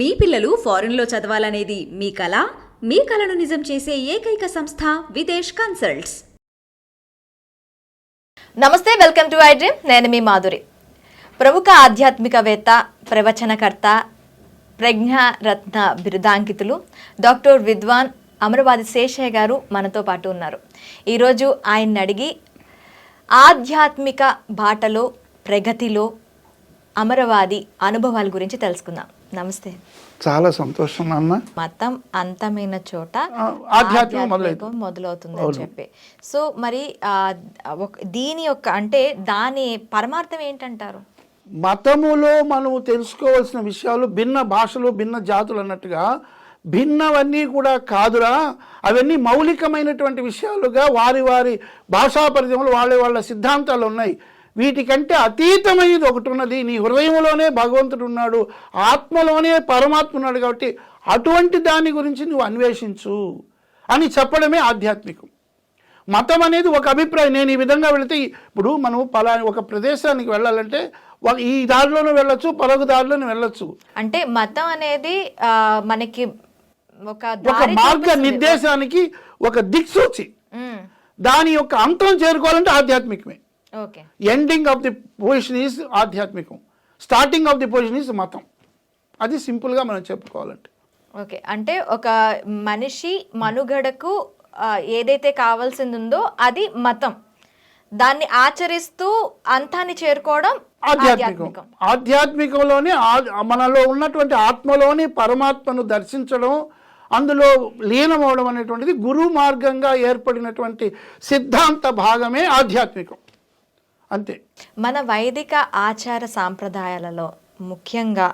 మీ పిల్లలు ఫారెన్లో చదవాలనేది మీ కళ? మీ కళను నిజం చేసే ఏకైక సంస్థ విదేశ్ కన్సల్ట్స్. నమస్తే వెల్కమ్ టు ఐ డ్రీమ్. నేను మీ మాధురి. ప్రముఖ ఆధ్యాత్మికవేత్త ప్రవచనకర్త ప్రజ్ఞారత్న బిరుదాంకితులు డాక్టర్ విద్వాన్ అమరవాది శేషయ్య గారు మనతో పాటు ఉన్నారు. ఈరోజు ఆయన్ని అడిగి ఆధ్యాత్మిక బాటలో ప్రగతిలో అమరవాది అనుభవాల గురించి తెలుసుకుందాం. నమస్తే. చాలా సంతోషం నాన్న. మతం అంతమైన చోట ఆధ్యాత్మికం. ఆధ్యాత్మికం మొదలవుతుందని చెప్పి. సో మరి దీని యొక్క అంటే దాని పరమార్థం ఏంటంటారు? మతములో మనము తెలుసుకోవాల్సిన విషయాలు భిన్న భాషలు భిన్న జాతులు అన్నట్టుగా భిన్నవన్నీ కూడా కాదురా. అవన్నీ మౌలికమైనటువంటి విషయాలుగా వారి వారి భాషా పరిధములు వాళ్ళ వాళ్ళ సిద్ధాంతాలు ఉన్నాయి. వీటికంటే అతీతమైనది ఒకటి ఉన్నది నీ హృదయంలోనే భగవంతుడు ఉన్నాడు. ఆత్మలోనే పరమాత్మ ఉన్నాడు కాబట్టి అటువంటి దాని గురించి నువ్వు అన్వేషించు అని చెప్పడమే ఆధ్యాత్మికం. మతం అనేది ఒక అభిప్రాయం. నేను ఈ విధంగా వెళితే ఇప్పుడు మనం పలా ఒక ప్రదేశానికి వెళ్ళాలంటే ఈ దారిలోనే వెళ్ళొచ్చు పలక దారిలోనే వెళ్ళొచ్చు. అంటే మతం అనేది మనకి ఒక మార్గ. నిర్దేశానికి ఒక దిక్సూచి. దాని యొక్క అంతం చేరుకోవాలంటే ఆధ్యాత్మికమే. Ending of the position is ఆధ్యాత్మికం. Starting of the position is మతం. అది సింపుల్గా మనం చెప్పుకోవాలంటే. ఓకే అంటే ఒక మనిషి మనుగడకు ఏదైతే కావాల్సింది ఉందో అది మతం. దాన్ని ఆచరిస్తూ అంతాన్ని చేరుకోవడం ఆధ్యాత్మికం. ఆధ్యాత్మికంలోనే మనలో ఉన్నటువంటి ఆత్మలోని పరమాత్మను దర్శించడం అందులో లీనమవడం అనేటువంటిది గురు మార్గంగా ఏర్పడినటువంటి సిద్ధాంత భాగమే ఆధ్యాత్మికం. అంతే. మన వైదిక ఆచార సాంప్రదాయాలలో ముఖ్యంగా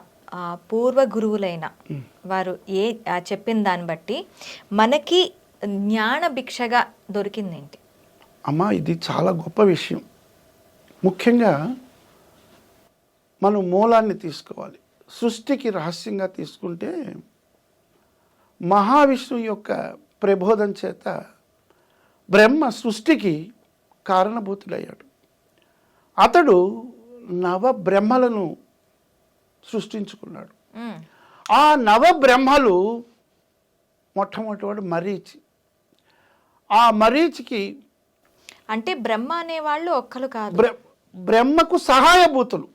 పూర్వ గురువులైన వారు ఏ చెప్పిన దాన్ని బట్టి మనకి జ్ఞాన భిక్షగా దొరికిందేంటి? అమ్మా ఇది చాలా గొప్ప విషయం. ముఖ్యంగా మనం మూలాన్ని తీసుకోవాలి. సృష్టికి రహస్యంగా తీసుకుంటే మహావిష్ణువు యొక్క ప్రబోధం చేత బ్రహ్మ సృష్టికి కారణభూతుడయ్యాడు అతడు నవ బ్రహ్మలను సృష్టించుకున్నాడు. ఆ నవ బ్రహ్మలు మొట్టమొదటివాడు మరీచి. ఆ మరీచికి అంటే బ్రహ్మ అనేవాళ్ళు ఒక్కరు కాదు. బ్ర బ్రహ్మకు సహాయభూతులు.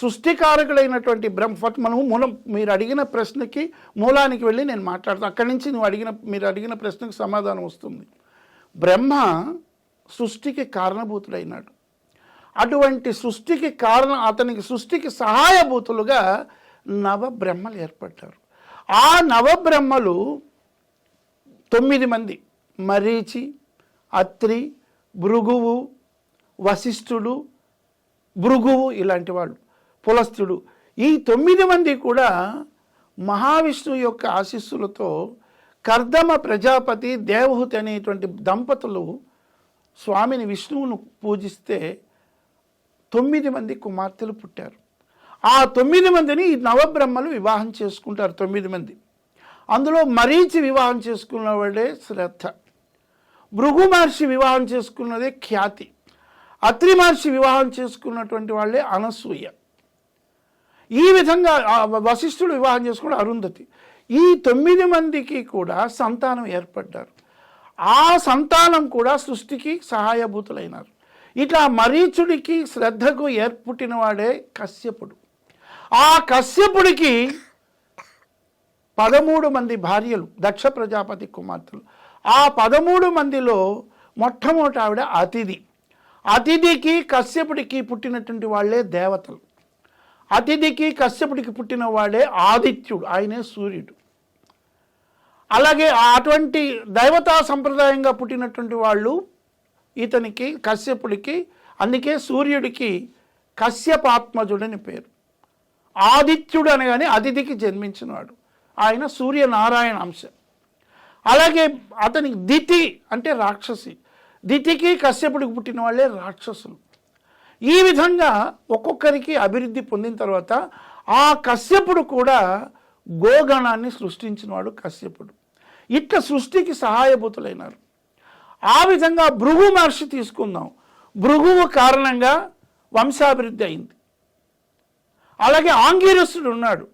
సృష్టికారకుడైనటువంటి బ్రహ్మ ఫస్ట్ మనం మూలం మీరు అడిగిన ప్రశ్నకి మూలానికి వెళ్ళి నేను మాట్లాడతాను అక్కడి నుంచి నువ్వు అడిగిన మీరు అడిగిన ప్రశ్నకు సమాధానం వస్తుంది. బ్రహ్మ సృష్టికి కారణభూతుడైనాడు. అటువంటి సృష్టికి కారణం అతనికి సృష్టికి సహాయభూతులుగా నవ బ్రహ్మలు ఏర్పడ్డారు. ఆ నవబ్రహ్మలు తొమ్మిది మంది. మరీచి అత్రి భృగువు వశిష్ఠుడు భృగువు ఇలాంటి వాళ్ళు పులస్తుడు ఈ తొమ్మిది మంది కూడా మహావిష్ణువు యొక్క ఆశీస్సులతో కర్దమ ప్రజాపతి దేవహుతి అనేటువంటి దంపతులు స్వామిని విష్ణువును పూజిస్తే తొమ్మిది మంది కుమార్తెలు పుట్టారు. ఆ తొమ్మిది మందిని ఈ నవబ్రహ్మలు వివాహం చేసుకుంటారు తొమ్మిది మంది. అందులో మరీచి వివాహం చేసుకున్న వాడే శ్రద్ధ. భృగు మహర్షి వివాహం చేసుకున్నదే ఖ్యాతి. అత్రి మహర్షి వివాహం చేసుకున్నటువంటి వాళ్ళే అనసూయ. ఈ విధంగా వశిష్ఠుడు వివాహం చేసుకున్న అరుంధతి. ఈ తొమ్మిది మందికి కూడా సంతానం ఏర్పడ్డారు. ఆ సంతానం కూడా సృష్టికి సహాయభూతులైనారు. ఇట్లా మరీచుడికి శ్రద్ధకు ఏర్పుట్టిన వాడే కశ్యపుడు. ఆ కశ్యపుడికి పదమూడు మంది భార్యలు దక్ష ప్రజాపతి కుమార్తెలు. ఆ పదమూడు మందిలో మొట్టమొదటి ఆవిడ అతిథి. అతిథికి కశ్యపుడికి పుట్టినటువంటి వాళ్ళే దేవతలు. అతిథికి కశ్యపుడికి పుట్టిన వాడే ఆదిత్యుడు ఆయనే సూర్యుడు. అలాగే అటువంటి దైవతా సంప్రదాయంగా పుట్టినటువంటి వాళ్ళు ఇతనికి కశ్యపుడికి అందుకే సూర్యుడికి కశ్యపాత్మజుడని పేరు. ఆదిత్యుడు అనగానే అతిథికి జన్మించినవాడు. ఆయన సూర్యనారాయణ అంశం. అలాగే అతనికి దితి అంటే రాక్షసి. దితికి కశ్యపుడికి పుట్టిన వాళ్ళే రాక్షసులు. ఈ విధంగా ఒక్కొక్కరికి అభివృద్ధి పొందిన తర్వాత ఆ కశ్యపుడు కూడా గోగణాన్ని సృష్టించినవాడు కశ్యపుడు. ఇట్లా సృష్టికి సహాయభూతులైనారు. ఆ విధంగా భృగు మహర్షి తీసుకుందాం. భృగువు కారణంగా వంశాభివృద్ధి అయింది. అలాగే ఆంగిరసుడు ఉన్నాడు.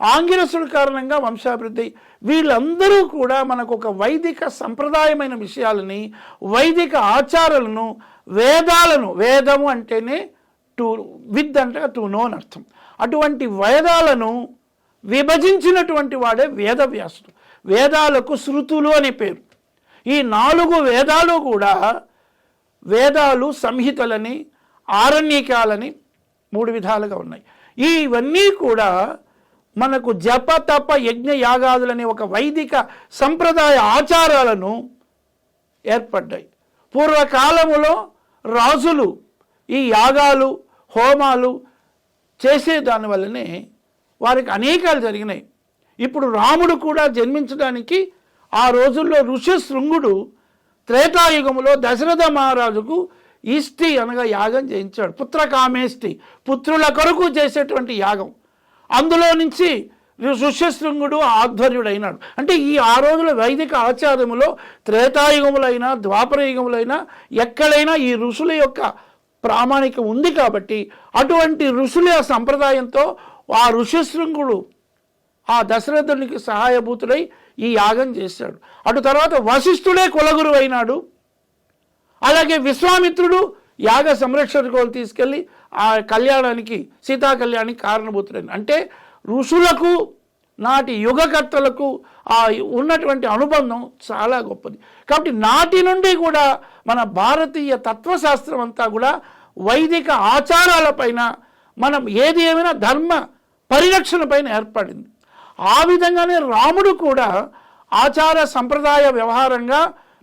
ఆంగిరసుడు కారణంగా వంశాభివృద్ధి వీళ్ళందరూ కూడా మనకు ఒక వైదిక సంప్రదాయమైన విషయాలని వైదిక ఆచారాలను వేదాలను వేదము అంటేనే టు విత్ అంటే టు నో అని అర్థం. అటువంటి వేదాలను విభజించినటువంటి వాడే వేదవ్యాసుడు. వేదాలకు శృతులు అనే పేరు. ఈ నాలుగు వేదాలు కూడా వేదాలు సంహితలని ఆరణ్యకాలని మూడు విధాలుగా ఉన్నాయి. ఈ ఇవన్నీ కూడా మనకు జప తప యజ్ఞ యాగాదులనే ఒక వైదిక సంప్రదాయ ఆచారాలను ఏర్పడ్డాయి. పూర్వకాలములో రాజులు ఈ యాగాలు హోమాలు చేసే దానివల్లనే వారికి అనేకాలు జరిగినాయి. ఇప్పుడు రాముడు కూడా జన్మించడానికి ఆ రోజుల్లో ఋషశృంగుడు త్రేతాయుగములో దశరథ మహారాజుకు ఈష్టి అనగా యాగం చేయించాడు. పుత్రకామేష్టి పుత్రుల కొరకు చేసేటువంటి యాగం. అందులో నుంచి ఋష్యశృంగుడు ఆధ్వర్యుడైనాడు. అంటే ఈ ఆ రోజుల వైదిక ఆచారములో త్రేతాయుగములైనా ద్వాపరయుగములైనా ఎక్కడైనా ఈ ఋషుల యొక్క ప్రామాణికం ఉంది కాబట్టి అటువంటి ఋషుల సంప్రదాయంతో ఆ ఋష్యశృంగుడు ఆ దశరథునికి సహాయభూతుడై ఈ యాగం చేశాడు. అటు తర్వాత వశిష్ఠుడే కులగురు అయినాడు. అలాగే విశ్వామిత్రుడు యాగ సంరక్షకులు తీసుకెళ్ళి ఆ కళ్యాణానికి సీతా కళ్యాణానికి కారణభూతుడైన అంటే ఋషులకు నాటి యుగకర్తలకు ఆ ఉన్నటువంటి అనుబంధం చాలా గొప్పది. కాబట్టి నాటి నుండి కూడా మన భారతీయ తత్వశాస్త్రం అంతా కూడా వైదిక ఆచారాలపైన మనం ఏది ఏమైనా ధర్మ పరిరక్షణ పైన ఏర్పడింది. ఆ విధంగానే రాముడు కూడా ఆచార సంప్రదాయ వ్యవహారంగా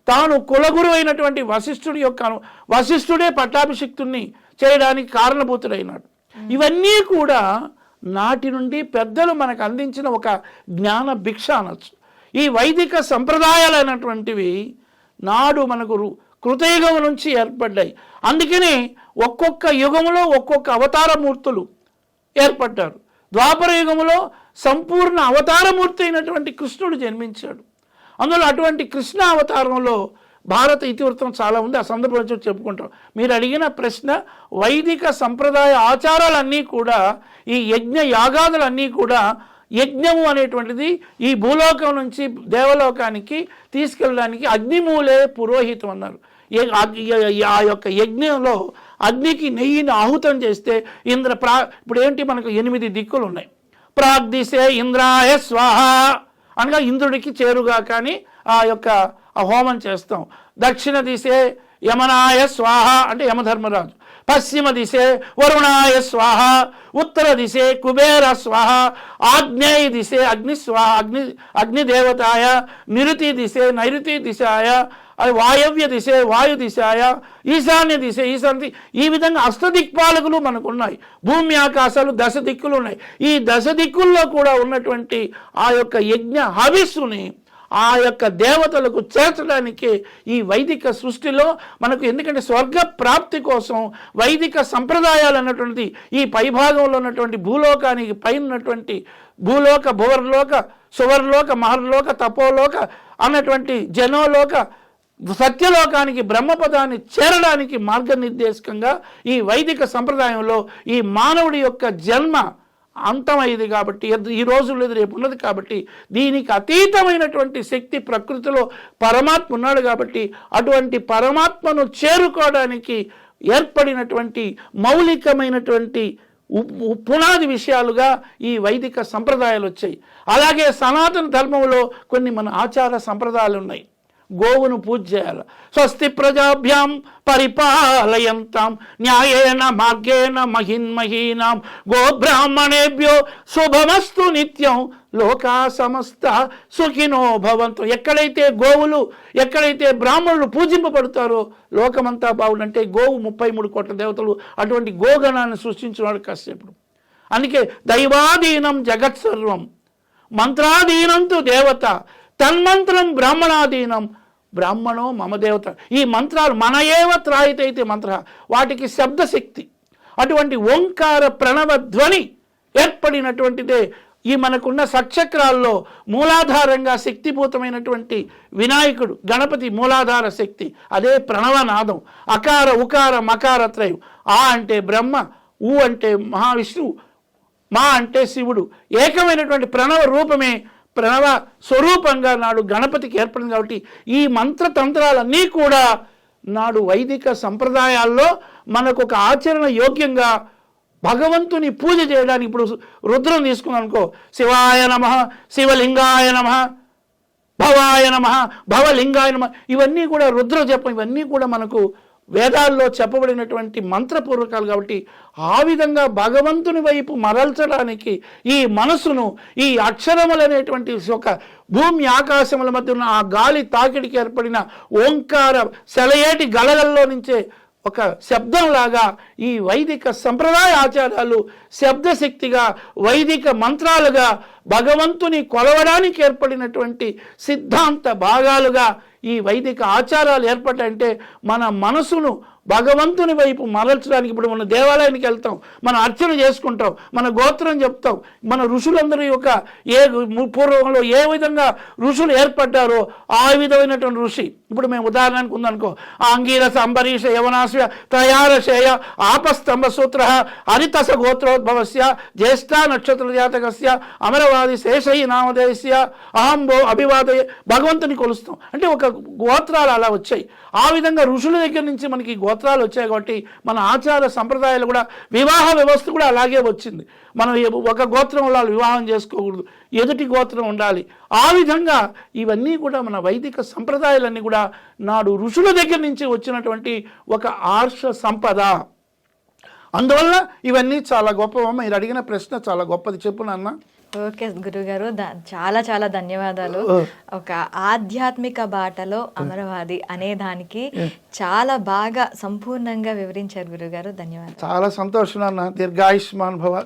తాను కులగురు అయినటువంటి వశిష్ఠుడి యొక్క వశిష్ఠుడే పట్టాభిషిక్తుణ్ణి చేయడానికి కారణభూతుడైనాడు. ఇవన్నీ కూడా నాటి నుండి పెద్దలు మనకు అందించిన ఒక జ్ఞాన భిక్ష అనొచ్చు. ఈ వైదిక సంప్రదాయాలైనటువంటివి నాడు మనకు కృతయుగం నుంచి ఏర్పడ్డాయి. అందుకనే ఒక్కొక్క యుగంలో ఒక్కొక్క అవతారమూర్తులు ఏర్పడ్డారు. ద్వాపరయుగంలో సంపూర్ణ అవతారమూర్తి అయినటువంటి కృష్ణుడు జన్మించాడు. అందులో అటువంటి కృష్ణ అవతారంలో భారత ఇతివృత్తం చాలా ఉంది. ఆ సందర్భం చూసి చెప్పుకుంటాం. మీరు అడిగిన ప్రశ్న వైదిక సంప్రదాయ ఆచారాలన్నీ కూడా ఈ యజ్ఞ యాగాదులన్నీ కూడా యజ్ఞము అనేటువంటిది ఈ భూలోకం నుంచి దేవలోకానికి తీసుకెళ్ళడానికి అగ్నిమూలే పురోహితం అన్నారు. ఆ యొక్క యజ్ఞంలో అగ్నికి నెయ్యిని ఆహుతం చేస్తే ఇంద్ర ప్రా ఇప్పుడు ఏంటి మనకు ఎనిమిది దిక్కులు ఉన్నాయి ప్రాగ్దిశే ఇంద్రాయ స్వాహ. అనగా ఇంద్రుడికి చేరుగా కానీ ఆ యొక్క హోమం చేస్తాం. దక్షిణ దిశే యమనాయ స్వాహ అంటే యమధర్మరాజు. పశ్చిమ దిశే వరుణాయ స్వాహ. ఉత్తర దిశే కుబేర స్వాహ. ఆగ్నేయ దిశే అగ్ని స్వాహ అగ్ని అగ్నిదేవతాయ. నిరుతి దిశే నైరుతి దిశాయ. అది వాయవ్య దిశే వాయు దిశాయ ఈశాన్య దిశ ఈశాన్య ఈ విధంగా అష్టదిక్పాలకులు మనకు ఉన్నాయి భూమి ఆకాశాలు దశ దిక్కులు ఉన్నాయి. ఈ దశ దిక్కుల్లో కూడా ఉన్నటువంటి ఆ యొక్క యజ్ఞ హవిస్సుని ఆ యొక్క దేవతలకు చేర్చడానికి ఈ వైదిక సృష్టిలో మనకు ఎందుకంటే స్వర్గ ప్రాప్తి కోసం వైదిక సంప్రదాయాలు అన్నటువంటి ఈ పైభాగంలో ఉన్నటువంటి భూలోకానికి పైన ఉన్నటువంటి భూలోక భువర్లోక సువర్లోక మహర్లోక తపోలోక అన్నటువంటి జనోలోక సత్యలోకానికి బ్రహ్మపదాన్ని చేరడానికి మార్గనిర్దేశకంగా ఈ వైదిక సంప్రదాయంలో ఈ మానవుడి యొక్క జన్మ అంతమైంది కాబట్టి ఈ రోజు లేదు రేపు ఉన్నది కాబట్టి దీనికి అతీతమైనటువంటి శక్తి ప్రకృతిలో పరమాత్మ ఉన్నాడు కాబట్టి అటువంటి పరమాత్మను చేరుకోవడానికి ఏర్పడినటువంటి మౌలికమైనటువంటి ఉ- ఉ- పునాది విషయాలుగా ఈ వైదిక సంప్రదాయాలు వచ్చాయి. అలాగే సనాతన ధర్మంలో కొన్ని మన ఆచార సంప్రదాయాలు ఉన్నాయి. గోవును పూజ చేయాలి. స్వస్తి ప్రజాభ్యాం పరిపాలయంతాం. న్యాయేన మార్గేణ మహిన్మహీనాం. గోబ్రాహ్మణేభ్యో శుభమస్తు నిత్యం. లోకా సమస్త సుఖినో భవంతు. ఎక్కడైతే గోవులు ఎక్కడైతే బ్రాహ్మణులు పూజింపబడతారో లోకమంతా బాగుండంటే గోవు ముప్పై మూడు కోట్ల దేవతలు అటువంటి గోగణాన్ని సృష్టించినాడు కశ్యపుడు అందుకే దైవాధీనం జగత్ సర్వం దేవత. తన్మంత్రం బ్రాహ్మణాధీనం. బ్రాహ్మణో మమదేవత ఈ మంత్రాలు మన ఏవ త్రాయితైతే మంత్ర. వాటికి శబ్దశక్తి. అటువంటి ఓంకార ప్రణవ ధ్వని ఏర్పడినటువంటిదే ఈ మనకున్న సక్షక్రాల్లో మూలాధారంగా శక్తిభూతమైనటువంటి వినాయకుడు గణపతి మూలాధార శక్తి. అదే ప్రణవనాదం అకార ఉకార మకార త్రయం. ఆ అంటే బ్రహ్మ ఊ అంటే మహావిష్ణువు మా అంటే శివుడు. ఏకమైనటువంటి ప్రణవ రూపమే ప్రణవ స్వరూపంగా నాడు గణపతికి ఏర్పడింది కాబట్టి ఈ మంత్రతంత్రాలన్నీ కూడా నాడు వైదిక సంప్రదాయాల్లో మనకు ఒక ఆచరణ యోగ్యంగా భగవంతుని పూజ చేయడానికి ఇప్పుడు రుద్రం తీసుకున్నాం అనుకో శివాయ నమ శివలింగాయ నమ భవాయ నమ భవలింగాయ నమ ఇవన్నీ కూడా రుద్ర జపం ఇవన్నీ కూడా మనకు వేదాల్లో చెప్పబడినటువంటి మంత్రపూర్వకాలు కాబట్టి ఆ విధంగా భగవంతుని వైపు మరల్చడానికి ఈ మనసును ఈ అక్షరములనేటువంటి ఒక భూమి ఆకాశముల మధ్య ఉన్న ఆ గాలి తాకిడికి ఏర్పడిన ఓంకార సెలయేటి గలగల్లో నుంచే ఒక శబ్దంలాగా ఈ వైదిక సంప్రదాయ ఆచారాలు శబ్దశక్తిగా వైదిక మంత్రాలుగా భగవంతుని కొలవడానికి ఏర్పడినటువంటి సిద్ధాంత భాగాలుగా ఈ వైదిక ఆచారాలు ఏర్పడంటే మన మనసును భగవంతుని వైపు మరల్చడానికి ఇప్పుడు మన దేవాలయానికి వెళ్తాం మనం అర్చన చేసుకుంటాం మన గోత్రం చెప్తాం మన ఋషులందరి యొక్క ఏ పూర్వంలో ఏ విధంగా ఋషులు ఏర్పడ్డారో ఆ విధమైనటువంటి ఋషి ఇప్పుడు మేము ఉదాహరణకు ఉందనుకో ఆంగీరస అంబరీష యవనాశ్వ త్రయారశేయ ఆపస్తంభ సూత్ర హరితస గోత్రోద్భవస్య జ్యేష్ఠ నక్షత్ర జాతకస్య అమరవాది శేషయి నామదేశ్య అహంబో అభివాదయ భగవంతుని కొలుస్తాం. అంటే ఒక గోత్రాలు అలా వచ్చాయి. ఆ విధంగా ఋషుల దగ్గర నుంచి మనకి గోత్రాలు వచ్చాయి కాబట్టి మన ఆచార సంప్రదాయాలు కూడా వివాహ వ్యవస్థ కూడా అలాగే వచ్చింది. మనం ఒక గోత్రం వాళ్ళు వివాహం చేసుకోకూడదు. ఎదుటి గోత్రం ఉండాలి. ఆ విధంగా ఇవన్నీ కూడా మన వైదిక సంప్రదాయాలన్నీ కూడా నాడు ఋషుల దగ్గర నుంచి వచ్చినటువంటి ఒక ఆర్ష సంపద. అందువల్ల ఇవన్నీ చాలా గొప్పవమ్మ మీరు అడిగిన ప్రశ్న చాలా గొప్పది. చెప్పు నాన్న. ఓకే గురుగారు చాలా చాలా ధన్యవాదాలు. ఒక ఆధ్యాత్మిక బాటలో అమరవాది అనే దానికి చాలా బాగా సంపూర్ణంగా వివరించారు గురుగారు. ధన్యవాదాలు. చాలా సంతోషం నాన్న. దీర్ఘాయుష్మాన్ భవ